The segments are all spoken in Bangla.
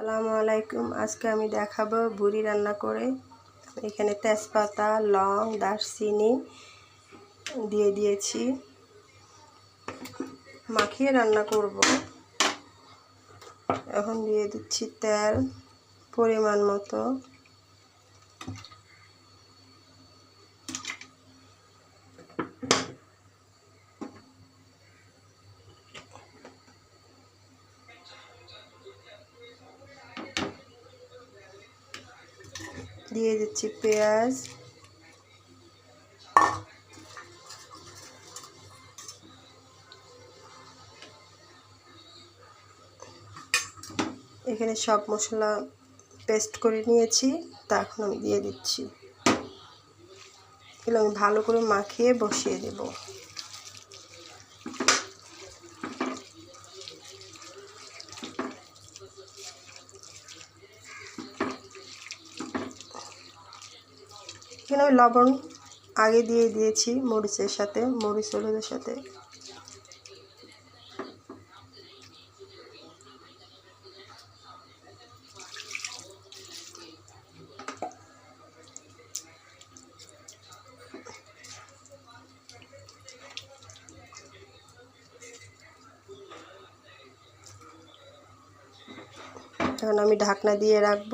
আসসালামু আলাইকুম। আজকে আমি দেখাবো ভুড়ি রান্না করে। এখানে তেজপাতা, লং, দারচিনি দিয়ে দিয়েছি। মাখিয়ে রান্না করব। এখন দিয়ে দিচ্ছি তেল পরিমাণ মতো। দিয়ে দিচ্ছি পেঁয়াজ। এখানে সব মশলা পেস্ট করে নিয়েছি, তা এখন আমি দিয়ে দিচ্ছি। এগুলো আমি ভালো করে মাখিয়ে বসিয়ে দেব। এখানে আমি লবণ আগে দিয়ে দিয়েছি মরিচের সাথে, মরিচ হলুদের সাথে। এখন আমি ঢাকনা দিয়ে রাখব।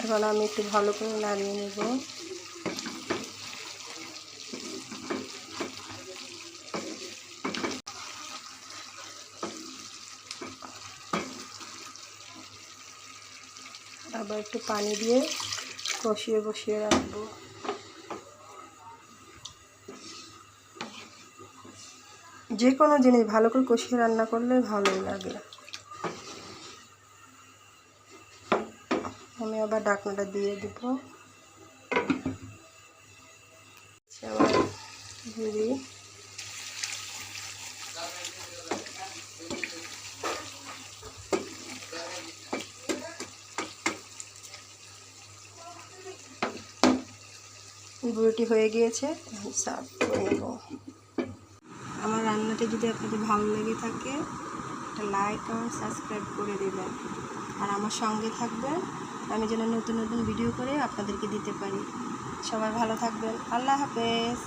এখন আমি একটু ভালো করে নাড়িয়ে নেব। আবার একটু পানি দিয়ে কষিয়ে কষিয়ে রাখব। যে কোনো জিনিস ভালো করে কষিয়ে রান্না করলে ভালোই লাগে। আমি আবার ডাকনাটা দিয়ে দিব। আবার ঝুড়ি বুড়িটি হয়ে গিয়েছে সার্ভ করে নেব। আমার রান্নাটি যদি আপনাদের ভালো লেগে থাকে, একটা লাইক আর সাবস্ক্রাইব করে দেবেন। আর আমার সঙ্গে থাকবেন। আমি যেন নতুন নতুন ভিডিও করে আপনাদেরকে দিতে পারি। সবাই ভালো থাকবেন। আল্লাহ হাফেজ।